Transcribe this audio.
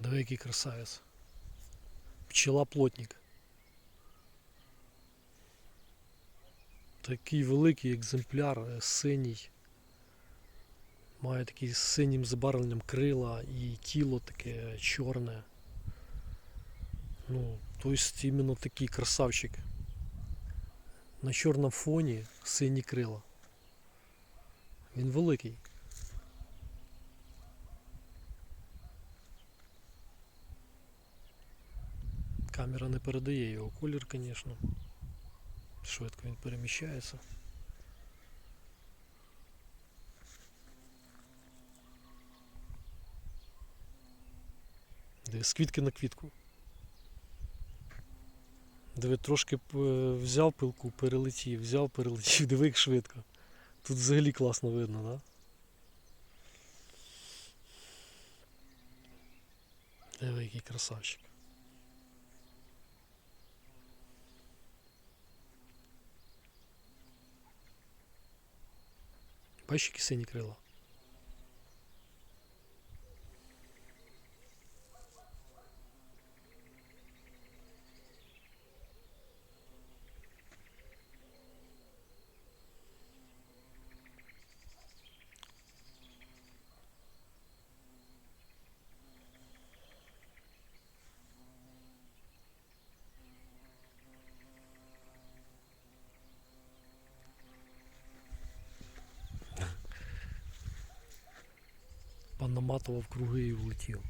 Диви, який красавець. Пчела плотник. Такий великий екземпляр, е, синій. Має такий з синім забарвленням крила і тіло таке чорне. Ну, тобто іменно такий красавчик. На чорному фоні сині крила. Він великий. Камера не передає його колір, звісно. Швидко він переміщається. З квітки на квітку. Диви, трошки е, взяв пилку, перелетів, взяв, перелетів, диви як швидко. Тут взагалі класно видно, так? Да? Диви, який красавчик. Бачиш, кисені крила? Наматував круги і влетів.